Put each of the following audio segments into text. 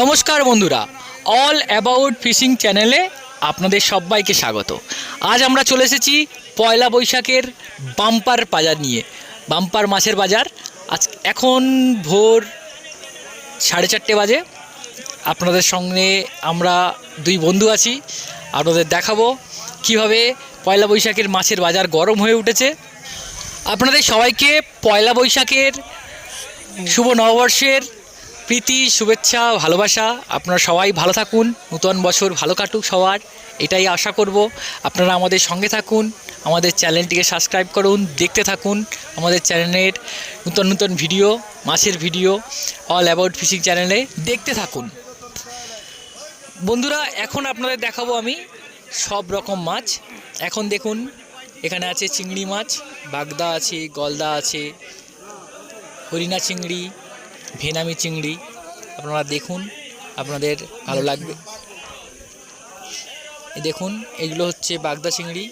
নমস্কার বন্ধুরা all about fishing চ্যানেলে আপনাদের সবাইকে স্বাগত। আজ আমরা চলে এসেছি পয়লা বৈশাখের বাম্পার বাজার নিয়ে। বাম্পার মাছের বাজার, আজ এখন ভোর সাড়ে চারটে বাজে। আপনাদের সঙ্গে আমরা দুই বন্ধু আছি, আপনাদের দেখাবো কীভাবে পয়লা বৈশাখের মাছের বাজার গরম হয়ে উঠেছে। আপনাদের সবাইকে পয়লা বৈশাখের শুভ নববর্ষের প্রীতি, শুভেচ্ছা, ভালোবাসা। আপনারা সবাই ভালো থাকুন। নূতন বছর ভালো কাটুক সবার। এটাই আশা করব। আপনারা আমাদের সঙ্গে থাকুন। আমাদের চ্যানেলটিকে সাবস্ক্রাইব করুন, দেখতে থাকুন। আমাদের চ্যানেলের নূতন নূতন ভিডিও মাছের ভিডিও অল অ্যাবাউট ফিশিং চ্যানেলে দেখতে থাকুন। বন্ধুরা, এখন আপনাদের দেখাবো আমি সব রকম মাছ। এখন দেখুন, এখানে আছে চিংড়ি মাছ, বাগদা আছে, গলদা আছে, হরিণা চিংড়ি, ভেনামি চিংড়ি। আপনারা দেখুন, আপনাদের ভালো লাগবে। দেখুন, এগুলো হচ্ছে বাগদা চিংড়ি।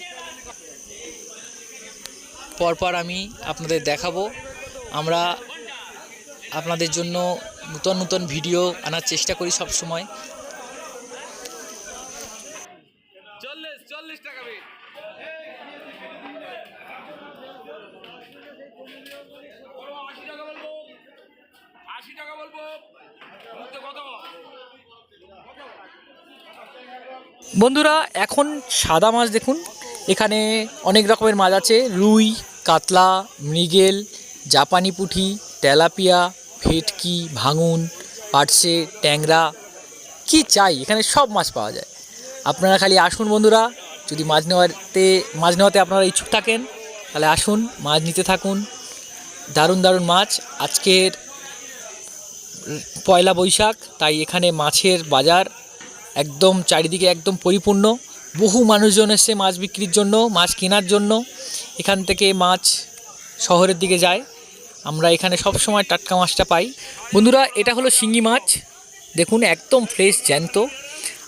পরপর আমি আপনাদের দেখাবো। আমরা আপনাদের জন্য নূতন নূতন ভিডিও আনার চেষ্টা করি সব সময় বন্ধুরা, এখন সাদা মাছ দেখুন। এখানে অনেক রকমের মাছ আছে। রুই, কাতলা, মৃগেল, জাপানি পুঁটি তেলাপিয়া, ভেটকি, ভাঙুন পাটসে ট্যাংরা। কি চাই? এখানে সব মাছ পাওয়া যায়। আপনারা খালি আসুন বন্ধুরা। যদি মাছ নেওয়াতে মাছ নেওয়াতে আপনারা ইচ্ছুক থাকেন, তাহলে আসুন, মাছ নিতে থাকুন। দারুণ দারুণ মাছ। আজকের পয়লা বৈশাখ, তাই এখানে মাছের বাজার একদম চারিদিকে একদম পরিপূর্ণ। বহু মানুষজন এসছে মাছ বিক্রির জন্য, মাছ কেনার জন্য। এখান থেকে মাছ শহরের দিকে যায়। আমরা এখানে সব সময় টাটকা মাছটা পাই। বন্ধুরা, এটা হলো শিঙি মাছ। দেখুন, একদম ফ্রেশ জ্যান্ত।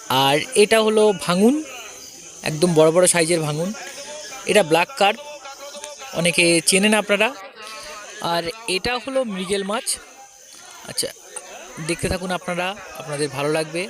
আর এটা হলো ভাঙুন, একদম বড় বড় সাইজের ভাঙুন। এটা ব্ল্যাক কার্প অনেকে চেনেন আপনারা। আর এটা হলো মৃগেল মাছ। আচ্ছা দেখতে থাকুন আপনারা, আপনাদের ভালো লাগবে।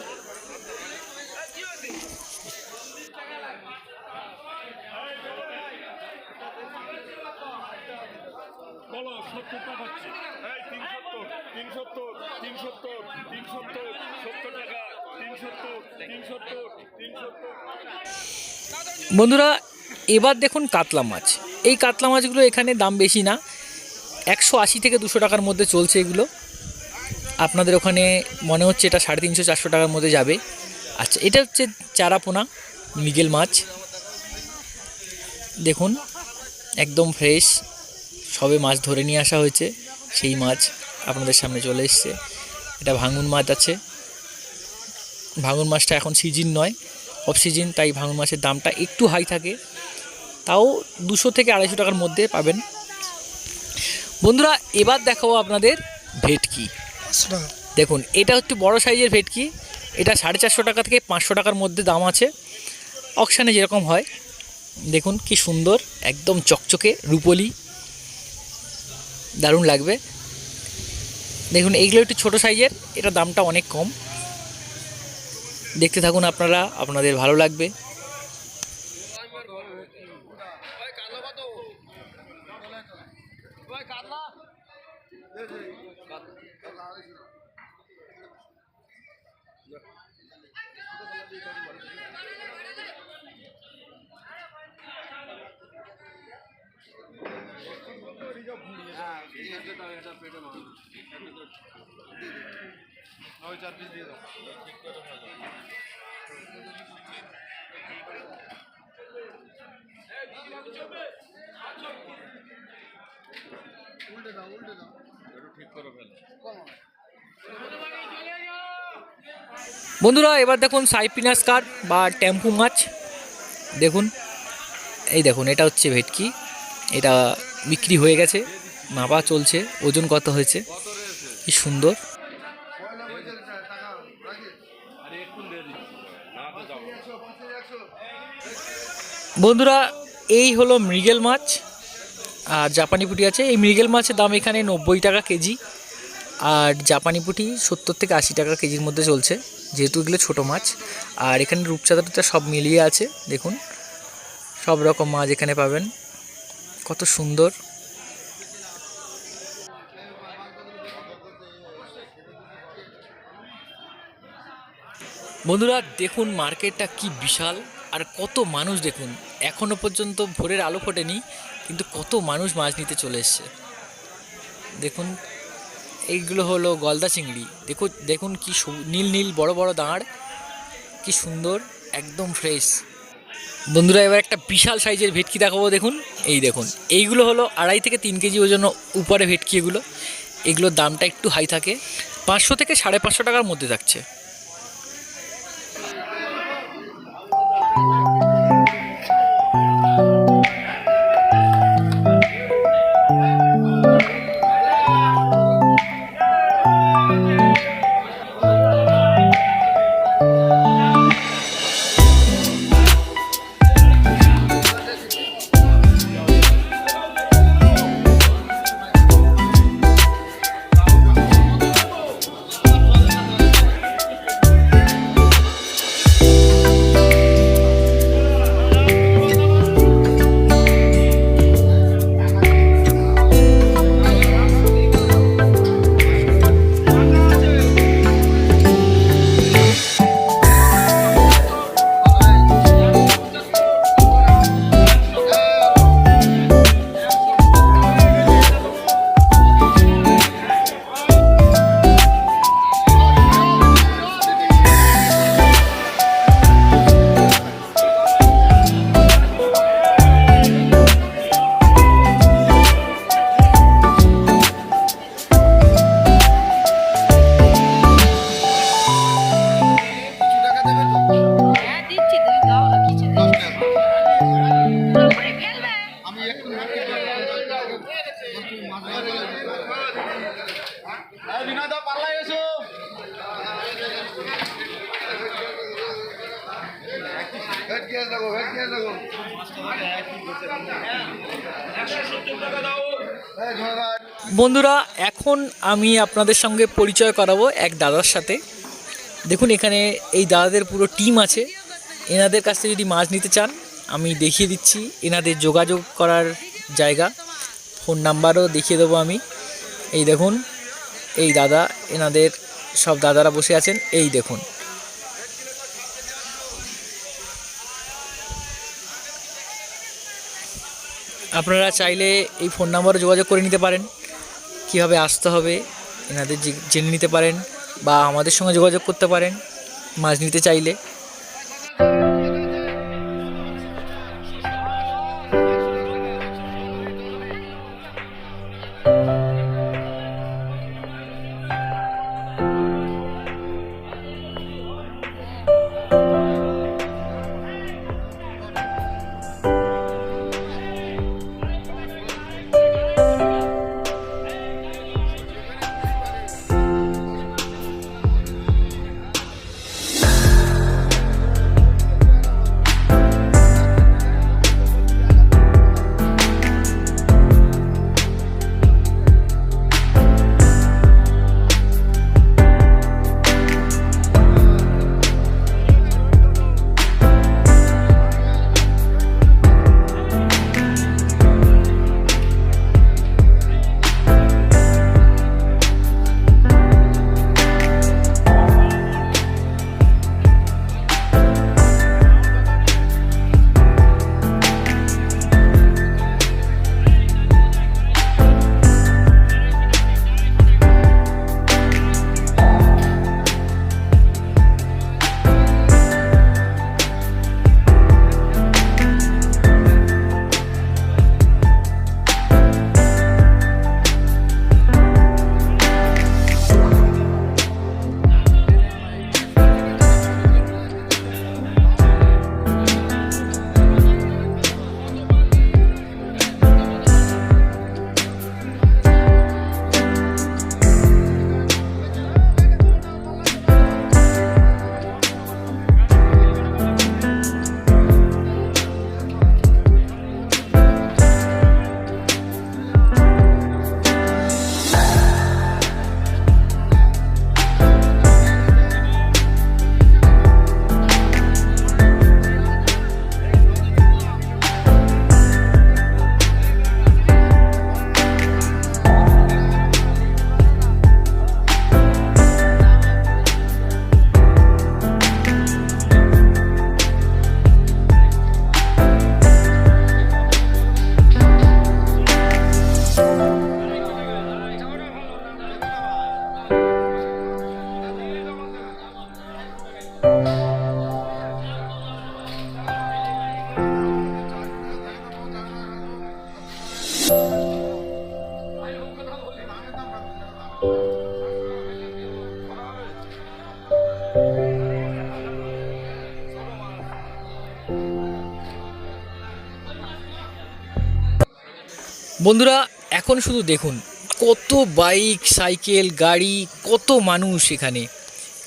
বন্ধুরা, এবার দেখুন কাতলা মাছ। এই কাতলা মাছগুলো এখানে দাম বেশি না। একশো আশি থেকে দুশো টাকার মধ্যে চলছে এগুলো। আপনাদের ওখানে মনে হচ্ছে এটা সাড়ে তিনশো, চারশো টাকার মধ্যে যাবে। আচ্ছা এটা হচ্ছে চারাপোনা, মিগেল মাছ। দেখুন, একদম ফ্রেশ সবে মাছ ধরে নিয়ে আসা হয়েছে, সেই মাছ আপনাদের সামনে চলে এসছে। এটা ভাঙুন মাছ আছে। ভাঙুন মাছটা এখন সিজন নয় অফ সিজন তাই ভাঙুন মাছের দামটা একটু হাই থাকে। তাও দুশো থেকে আড়াইশো টাকার মধ্যে পাবেন। বন্ধুরা, এবার দেখাবো আপনাদের ভেটকি। দেখুন, এটা হচ্ছে বড় সাইজের ভেটকি। এটা সাড়ে চারশো টাকা থেকে পাঁচশো টাকার মধ্যে দাম আছে। অকশানে যেরকম হয়, দেখুন কি সুন্দর, একদম চকচকে, রুপলি। দারুণ লাগবে। দেখুন, এইগুলো একটু ছোটো সাইজের, এটা দামটা অনেক কম। দেখতে থাকুন আপনারা, আপনাদের ভালো লাগবে। ওই চার পিস দিয়ে দাও ঠিক করে উল্টে দাও উল্টে দাও। একটু ঠিক করে ফেলো। কমাও বন্ধুরা, এবার দেখুন সাইপিনাস কার বা টেম্পু মাছ। দেখুন, এই দেখুন, এটা হচ্ছে ভেটকি। এটা বিক্রি হয়ে গেছে, মাপা চলছে, ওজন কত হয়েছে, কি সুন্দর। বন্ধুরা, এই হলো মৃগেল মাছ, আর জাপানি পুঁটি আছে। এই মৃগেল মাছের দাম এখানে নব্বই টাকা কেজি, আর জাপানি পুঁটি সত্তর থেকে আশি টাকা কেজির মধ্যে চলছে। যেহেতু এগুলো ছোটো মাছ, আর এখানে রূপচাঁদা টুচা সব মিলিয়ে আছে, দেখুন। সব রকম মাছ এখানে পাবেন। কত সুন্দর। বন্ধুরা, দেখুন মার্কেটটা কি বিশাল, আর কত মানুষ দেখুন। এখনও পর্যন্ত ভোরের আলো ফোটেনি, কিন্তু কত মানুষ মাছ নিতে চলে এসছে। দেখুন এইগুলো হলো গলদা চিংড়ি। দেখুন দেখুন কি নীল নীল বড় বড় দাঁড়। কি সুন্দর, একদম ফ্রেশ বন্ধুরা, এবার একটা বিশাল সাইজের ভেটকি দেখাবো, দেখুন। এই দেখুন, এইগুলো হলো আড়াই থেকে তিন কেজি ওজন উপরে ভেটকি এগুলো। এগুলোর দামটা একটু হাই থাকে। পাঁচশো থেকে সাড়ে পাঁচশো টাকার মধ্যে থাকছে। বন্ধুরা, এখন আমি আপনাদের সঙ্গে পরিচয় করাবো এক দাদার সাথে। দেখুন, এখানে এই দাদাদের পুরো টিম আছে। এনাদের কাছ থেকে যদি মাছ নিতে চান, আমি দেখিয়ে দিচ্ছি এনাদের যোগাযোগ করার জায়গা। ফোন নাম্বারও দেখিয়ে দেবো আমি। এই দেখুন, এই দাদা, এনাদের সব দাদারা বসে আছেন। এই দেখুন। আপনারা চাইলে এই ফোন নাম্বারে যোগাযোগ করে নিতে পারেন। কীভাবে আসতে হবে, এনাদের জেনে নিতে পারেন বা আমাদের সঙ্গে যোগাযোগ করতে পারেন। মাছ নিতে চাইলে। বন্ধুরা, এখন শুধু দেখুন, কত বাইক, সাইকেল, গাড়ি, কত মানুষ এখানে।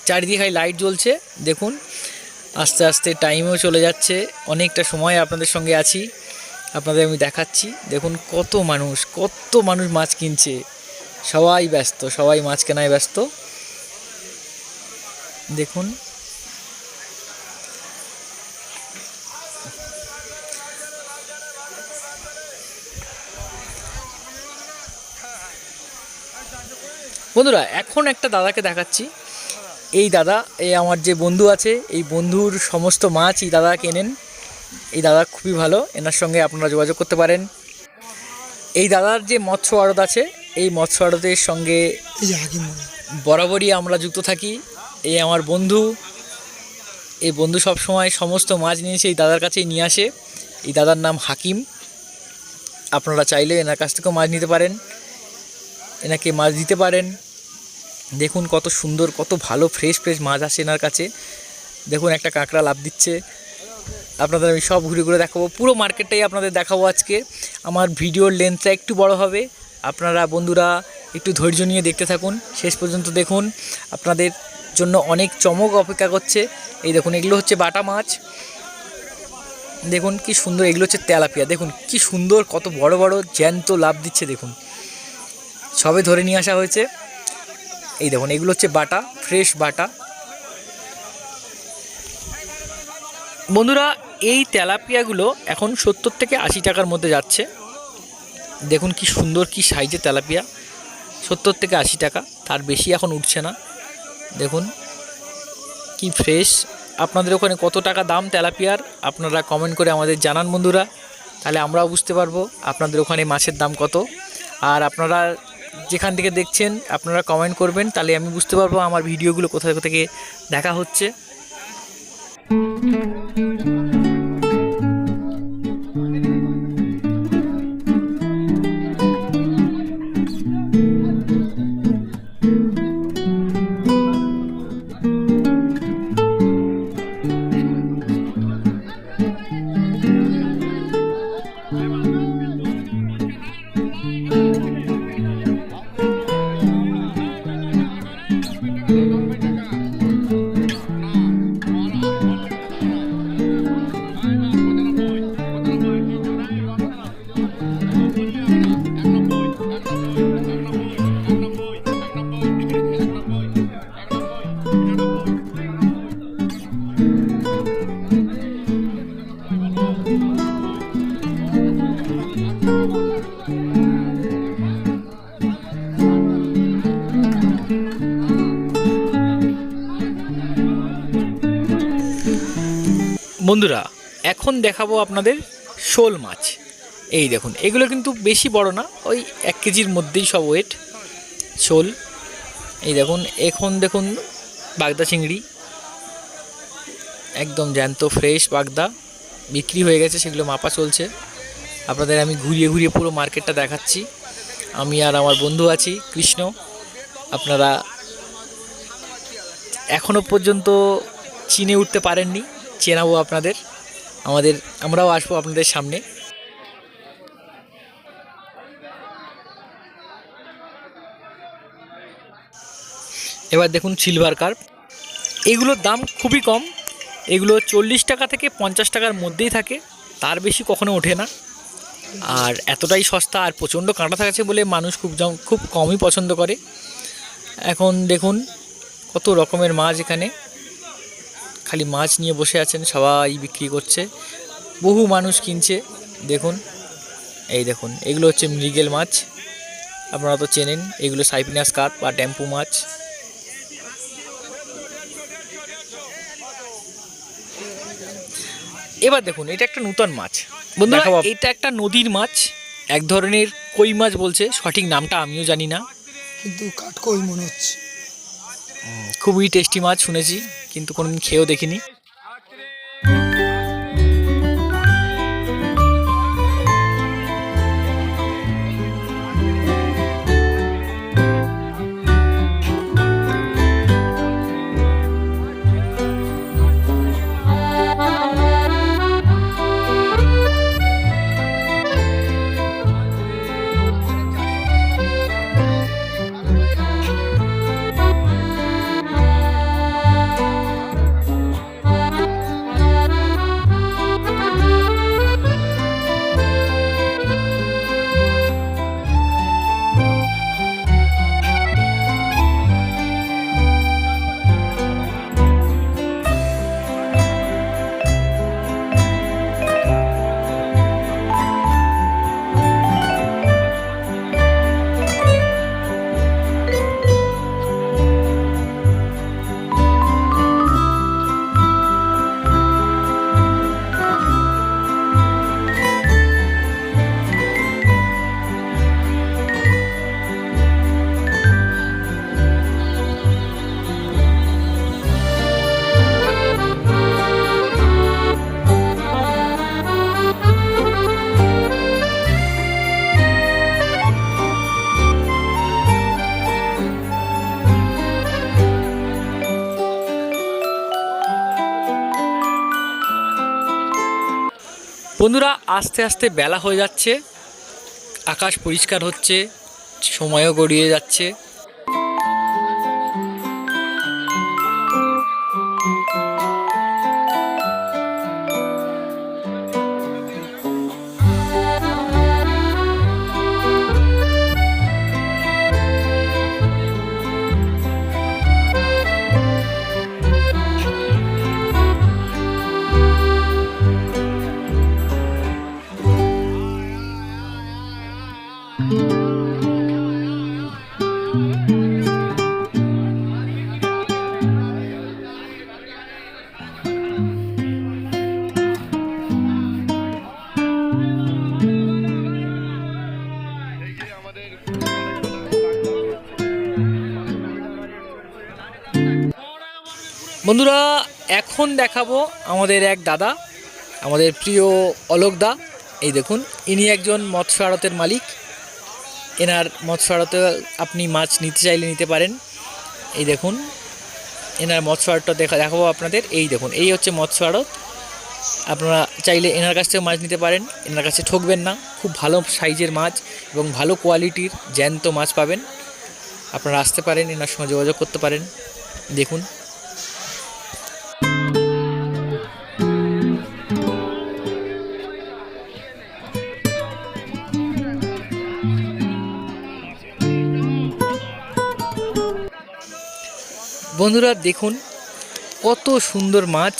চারিদিকে লাইট জ্বলছে, দেখুন, আস্তে আস্তে টাইমও চলে যাচ্ছে, অনেকটা সময় আপনাদের সঙ্গে আছি, আপনাদের আমি দেখাচ্ছি। দেখুন, কত মানুষ কত মানুষ মাছ কিনছে। সবাই ব্যস্ত, সবাই মাছ কেনায় ব্যস্ত। দেখুন বন্ধুরা এখন একটা দাদাকে দেখাচ্ছি। এই দাদা এই আমার যে বন্ধু আছে এই বন্ধুর সমস্ত মাছ এই দাদা কেনেন। এই দাদা খুবই ভালো এনার সঙ্গে আপনারা যোগাযোগ করতে পারেন। এই দাদার যে মৎস্য আড়ত আছে এই মৎস্য আড়তের সঙ্গে বরাবরই আমরা যুক্ত থাকি। এই আমার বন্ধু এই বন্ধু সব সময় সমস্ত মাছ নিয়ে এসে এই দাদার কাছেই নিয়ে আসে। এই দাদার নাম হাকিম। আপনারা চাইলে এনার কাছ থেকেও মাছ নিতে পারেন। এনাকে মাছ দিতে পারেন। দেখুন কত সুন্দর, কত ভালো ফ্রেশ ফ্রেশ মাছ আসে এনার কাছে। দেখুন একটা কাঁকড়া লাভ দিচ্ছে। আপনাদের আমি সব ঘুরে ঘুরে দেখাবো। পুরো মার্কেটটাই আপনাদের দেখাবো আজকে। আমার ভিডিওর লেন্থটা একটু বড় হবে। আপনারা বন্ধুরা একটু ধৈর্য নিয়ে দেখতে থাকুন। শেষ পর্যন্ত দেখুন। আপনাদের জন্য অনেক চমক অপেক্ষা করছে। এই দেখুন, এগুলো হচ্ছে বাটা মাছ। দেখুন কি সুন্দর, এগুলো হচ্ছে তেলাপিয়া। দেখুন কি সুন্দর, কত বড় বড়, জ্যান্ত লাভ দিচ্ছে। দেখুন, সবে ধরে নিয়ে আসা হয়েছে। এই দেখুন, এগুলো হচ্ছে বাটা ফ্রেশ বাটা। বন্ধুরা, এই তেলাপিয়াগুলো এখন সত্তর থেকে আশি টাকার মধ্যে যাচ্ছে। দেখুন কি সুন্দর, কি সাইজে তেলাপিয়া। সত্তর থেকে আশি টাকা, তার বেশি এখন উঠছে না। দেখুন, কি ফ্রেশ আপনাদের ওখানে কত টাকা দাম তেলাপিয়ার? আপনারা কমেন্ট করে আমাদের জানান বন্ধুরা। তাহলে আমরাও বুঝতে পারব আপনাদের ওখানে মাছের দাম কত। আর আপনারা যেখান থেকে দেখছেন, আপনারা কমেন্ট করবেন, তাহলে আমি বুঝতে পারব আমার ভিডিওগুলো কোথা থেকে দেখা হচ্ছে। এখন দেখাবো আপনাদের শোল মাছ। এই দেখুন, এগুলো কিন্তু বেশি বড় না, ওই এক কেজির মধ্যেই সব ওয়েট শোল। এই দেখুন, এখন দেখুন বাগদা চিংড়ি। একদম জ্যান্ত ফ্রেশ বাগদা। বিক্রি হয়ে গেছে, সেগুলো মাপা চলছে। আপনাদের আমি ঘুরিয়ে ঘুরিয়ে পুরো মার্কেটটা দেখাচ্ছি। আমি আর আমার বন্ধু আছি, কৃষ্ণ। আপনারা এখনও পর্যন্ত চিনে উঠতে পারেননি, চেনাবো আপনাদের। আমাদের, আমরাও আসব আপনাদের সামনে। এবার দেখুন সিলভার কার্প এগুলোর দাম খুবই কম। এগুলো চল্লিশ টাকা থেকে পঞ্চাশ টাকার মধ্যেই থাকে। তার বেশি কখনো ওঠে না। আর এতটাই সস্তা আর প্রচণ্ড কাঁটা থাকছে বলে মানুষ খুব খুব কমই পছন্দ করে। এখন দেখুন কত রকমের মাছ এখানে। খালি মাছ নিয়ে বসে আছেন সবাই বিক্রি করছে। বহু মানুষ কিনছে দেখুন। এই দেখুন এগুলো হচ্ছে মৃগেল মাছ। আপনারা তো চেনেন এগুলো সাইপিনাস কাপ বা টেম্পু মাছ। এবার দেখুন এটা একটা নূতন মাছ। বন্ধুরা এটা একটা নদীর মাছ। এক ধরনের কই মাছ বলছে সঠিক নামটা আমিও জানি না। কিন্তু কাঠ কই মনে হচ্ছে? খুবই টেস্টি মাছ শুনেছি কিন্তু কোনোদিন খেয়েও দেখিনি। বন্ধুরা আস্তে আস্তে বেলা হয়ে যাচ্ছে। আকাশ পরিষ্কার হচ্ছে সময়ও গড়িয়ে যাচ্ছে। বন্ধুরা, এখন দেখাবো আমাদের এক দাদা, আমাদের প্রিয় অলোক দা। এই দেখুন, ইনি একজন মৎস্য আড়তের মালিক। এনার মৎস্য আড়তে আপনি মাছ নিতে চাইলে নিতে পারেন। এই দেখুন, এনার মৎস্য আড়তটা দেখা দেখাবো আপনাদের। এই দেখুন, এই হচ্ছে মৎস্য আড়ত। আপনারা চাইলে এনার কাছ থেকে মাছ নিতে পারেন। এনার কাছে ঠকবেন না। খুব ভালো সাইজের মাছ এবং ভালো কোয়ালিটির জ্যান্ত মাছ পাবেন। আপনারা আসতে পারেন, এনার সঙ্গে যোগাযোগ করতে পারেন। দেখুন বন্ধুরা, দেখুন কত সুন্দর মাছ,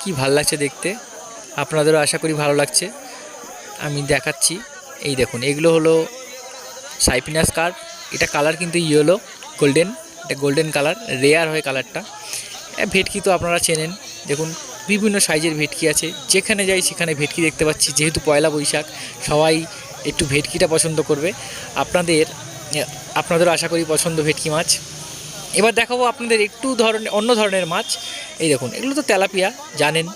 কি ভালো লাগছে দেখতে। আপনাদেরও আশা করি ভালো লাগছে। আমি দেখাচ্ছি, এই দেখুন, এগুলো হলো সাইপিনাস কার্প এটা কালার কিন্তু ইয়েলো, গোল্ডেন, এটা গোল্ডেন কালার, রেয়ার হয় কালারটা। ভেটকি তো আপনারা চেনেন। দেখুন, বিভিন্ন সাইজের ভেটকি আছে। যেখানে যাই, সেখানে ভেটকি দেখতে পাচ্ছি। যেহেতু পয়লা বৈশাখ, সবাই একটু ভেটকিটা পছন্দ করবে। আপনাদের আপনাদেরও আশা করি পছন্দ ভেটকি মাছ। এবার দেখাবো আপনাদের একটু ধরনের, অন্য ধরনের মাছ। এই দেখুন, এগুলো তো তেলাপিয়া, জানেন?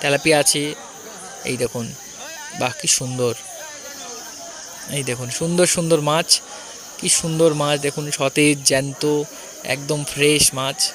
তেলাপিয়া আছে, এই দেখুন, বাহ, কি সুন্দর। এই দেখুন, সুন্দর সুন্দর মাছ, কি সুন্দর মাছ, দেখুন, সতেজ, জ্যান্ত, একদম ফ্রেশ মাছ।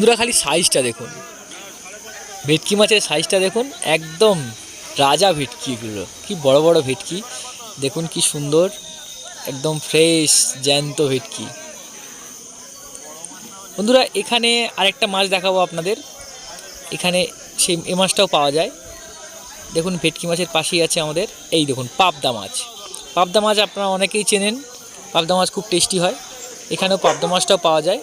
বন্ধুরা খালি সাইজটা দেখুন। ভেটকি মাছের সাইজটা দেখুন, একদম রাজা ভেটকি এগুলো কি বড় বড় ভেটকি। দেখুন কি সুন্দর, একদম ফ্রেশ জ্যান্ত ভেটকি। বন্ধুরা, এখানে আরেকটা মাছ দেখাবো আপনাদের। এখানে সেই, এ মাছটাও পাওয়া যায়। দেখুন, ভেটকি মাছের পাশেই আছে আমাদের। এই দেখুন, পাবদা মাছ। পাবদা মাছ আপনারা অনেকেই চেনেন। পাবদা মাছ খুব টেস্টি হয়। এখানেও পাবদা মাছটাও পাওয়া যায়।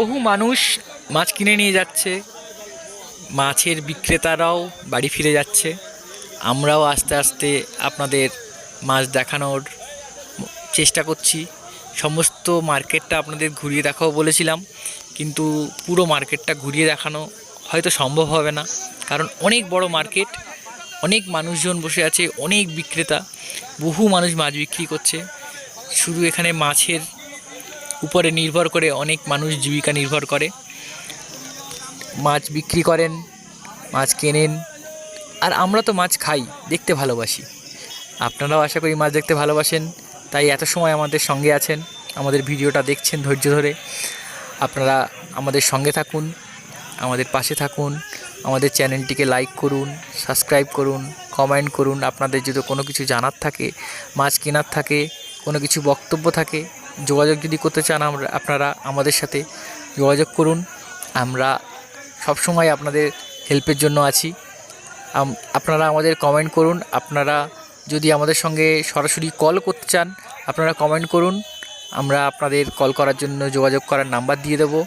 বহু মানুষ মাছ কিনে নিয়ে যাচ্ছে। মাছের বিক্রেতারাও বাড়ি ফিরে যাচ্ছে। আমরাও আস্তে আস্তে আপনাদের মাছ দেখানোর চেষ্টা করছি। সমস্ত মার্কেটটা আপনাদের ঘুরিয়ে দেখাও বলেছিলাম, কিন্তু পুরো মার্কেটটা ঘুরিয়ে দেখানো হয়তো সম্ভব হবে না। কারণ অনেক বড় মার্কেট, অনেক মানুষজন বসে আছে, অনেক বিক্রেতা, বহু মানুষ মাছ বিক্রি করছে। শুধু এখানে মাছের উপরে নির্ভর করে অনেক মানুষ জীবিকা নির্ভর করে। মাছ বিক্রি করেন, মাছ কেনেন, আর আমরা তো মাছ খাই, দেখতে ভালোবাসি। আপনারাও আশা করি মাছ দেখতে ভালোবাসেন, তাই এত সময় আমাদের সঙ্গে আছেন, আমাদের ভিডিওটা দেখছেন ধৈর্য ধরে। আপনারা আমাদের সঙ্গে থাকুন, আমাদের পাশে থাকুন, আমাদের চ্যানেলটিকে লাইক করুন, সাবস্ক্রাইব করুন, কমেন্ট করুন। আপনাদের যদি কোনো কিছু জানার থাকে, মাছ কেনার থাকে, কোনো কিছু বক্তব্য থাকে যোগাযোগ যদি করতে চান আমরা, আপনারা আমাদের সাথে যোগাযোগ করুন। আমরা সবসময় আপনাদের হেল্পের জন্য আছি। আপনারা আমাদের কমেন্ট করুন। আপনারা যদি আমাদের সঙ্গে সরাসরি কল করতে চান, আপনারা কমেন্ট করুন। আমরা আপনাদের কল করার জন্য যোগাযোগ করার নাম্বার দিয়ে দেবো।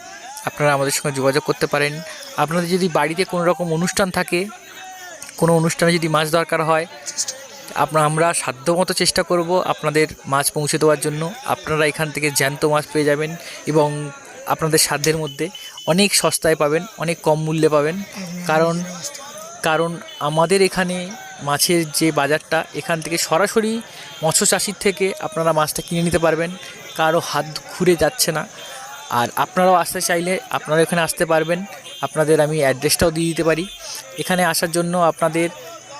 আপনারা আমাদের সঙ্গে যোগাযোগ করতে পারেন। আপনাদের যদি বাড়িতে কোনো রকম অনুষ্ঠান থাকে, কোনো অনুষ্ঠানে যদি মাছ দরকার হয় আপনার আমরা সাধ্যমতো চেষ্টা করব আপনাদের মাছ পৌঁছে দেওয়ার জন্য। আপনারা এখান থেকে জ্যান্ত মাছ পেয়ে যাবেন এবং আপনাদের সাধ্যের মধ্যে অনেক সস্তায় পাবেন, অনেক কম মূল্যে পাবেন। কারণ। কারণ আমাদের এখানে মাছের যে বাজারটা, এখান থেকে সরাসরি মৎস্য চাষির থেকে আপনারা মাছটা কিনে নিতে পারবেন। কারও হাত ঘুরে যাচ্ছে না। আর আপনারাও আসতে চাইলে আপনারা এখানে আসতে পারবেন। আপনাদের আমি অ্যাড্রেসটাও দিয়ে দিতে পারি। এখানে আসার জন্য আপনাদের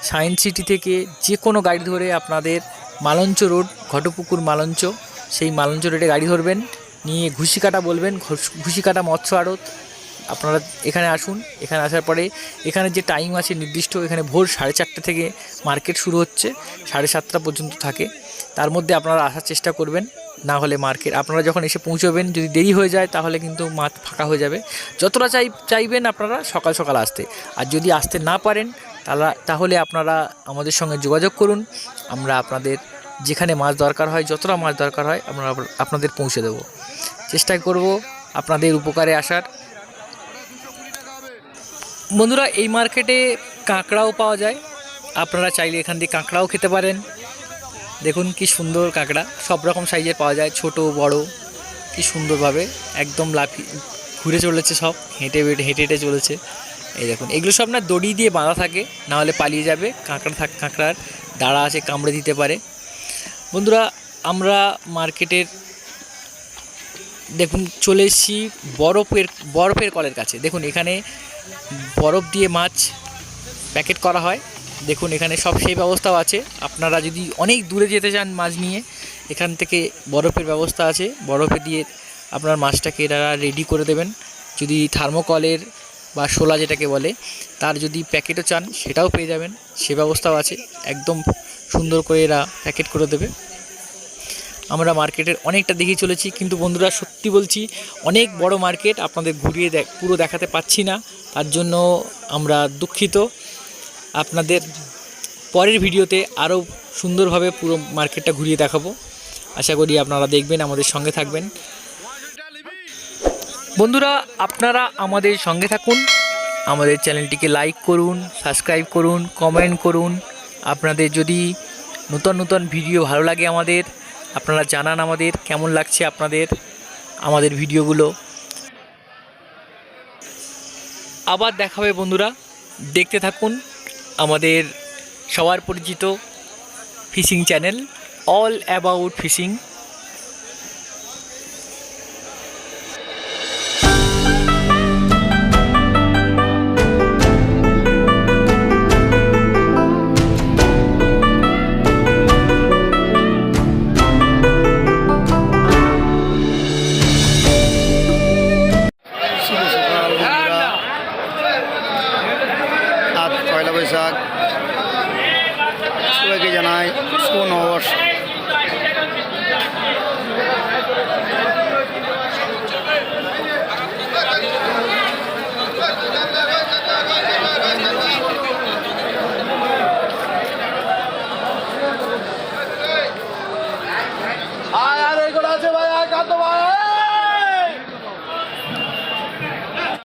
সায়েন্স সিটি থেকে যে কোনো গাড়ি ধরে আপনাদের মালঞ্চ রোড, ঘটপুকুর মালঞ্চ, সেই মালঞ্চ রোডে গাড়ি ধরবেন, নিয়ে ঘুষিকাটা বলবেন, ঘুষ- ঘুষিকাটা মৎস্য আড়ত, আপনারা এখানে আসুন, এখানে আসার পরে এখানে যে টাইম আছে নির্দিষ্ট, এখানে ভোর সাড়ে চারটে থেকে মার্কেট শুরু হচ্ছে, সাড়ে সাতটা পর্যন্ত থাকে, তার মধ্যে আপনারা আসার চেষ্টা করবেন, না হলে মার্কেট, আপনারা যখন এসে পৌঁছবেন, যদি দেরি হয়ে যায়, তাহলে কিন্তু মাঠ ফাঁকা হয়ে যাবে, যতটা চাই চাইবেন আপনারা সকাল সকাল আসতে, আর যদি আসতে না পারেন তাহলে তাহলে আপনারা আমাদের সঙ্গে যোগাযোগ করুন। আমরা আপনাদের যেখানে মাছ দরকার হয়, যতটা মাছ দরকার হয়, আমরা আপনাদের পৌঁছে দেবো। চেষ্টা করব আপনাদের উপকারে আসার। বন্ধুরা, এই মার্কেটে কাঁকড়াও পাওয়া যায়। আপনারা চাইলে এখান দিয়ে কাঁকড়াও খেতে পারেন। দেখুন কি সুন্দর কাঁকড়া। সব রকম সাইজের পাওয়া যায়, ছোট, বড়। কি সুন্দরভাবে একদম লাফি ঘুরে চলেছে সব। হেঁটে হেঁটে হেঁটে হেঁটে চলেছে। এই দেখুন, এগুলো সব না দড়ি দিয়ে বাঁধা থাকে, না হলে পালিয়ে যাবে, কাঁকড়া থাক, কাঁকড়ার দাঁড়া আছে, কামড়ে দিতে পারে। বন্ধুরা, আমরা মার্কেটের, দেখুন, চলে এসেছি বরফের বরফের কলের কাছে। দেখুন, এখানে বরফ দিয়ে মাছ প্যাকেট করা হয়। দেখুন, এখানে সব সেই ব্যবস্থাও আছে। আপনারা যদি অনেক দূরে যেতে চান মাছ নিয়ে, এখান থেকে বরফের ব্যবস্থা আছে। বরফে দিয়ে আপনার মাছটাকে এরা রেডি করে দেবেন। যদি থার্মোকলের বা শোলা যেটাকে বলে, তার যদি প্যাকেটও চান, সেটাও পেয়ে যাবেন। সে ব্যবস্থাও আছে। একদম সুন্দর করে এরা প্যাকেট করে দেবে। আমরা মার্কেটের অনেকটা দেখিয়ে চলেছি, কিন্তু বন্ধুরা সত্যি বলছি, অনেক বড় মার্কেট আপনাদের ঘুরিয়ে দেখ, পুরো দেখাতে পাচ্ছি না। তার জন্য আমরা দুঃখিত। আপনাদের পরের ভিডিওতে আরও সুন্দরভাবে পুরো মার্কেটটা ঘুরিয়ে দেখাবো। আশা করি আপনারা দেখবেন, আমাদের সঙ্গে থাকবেন। বন্ধুরা, আপনারা আমাদের সঙ্গে থাকুন। আমাদের চ্যানেলটিকে লাইক করুন সাবস্ক্রাইব করুন কমেন্ট করুন। আপনাদের যদি নতুন নতুন ভিডিও ভালো লাগে আমাদের, আপনারা জানান আমাদের কেমন লাগছে আপনাদের, আমাদের ভিডিওগুলো আবার দেখা হবে বন্ধুরা, দেখতে থাকুন আমাদের সবার পরিচিত fishing channel all about fishing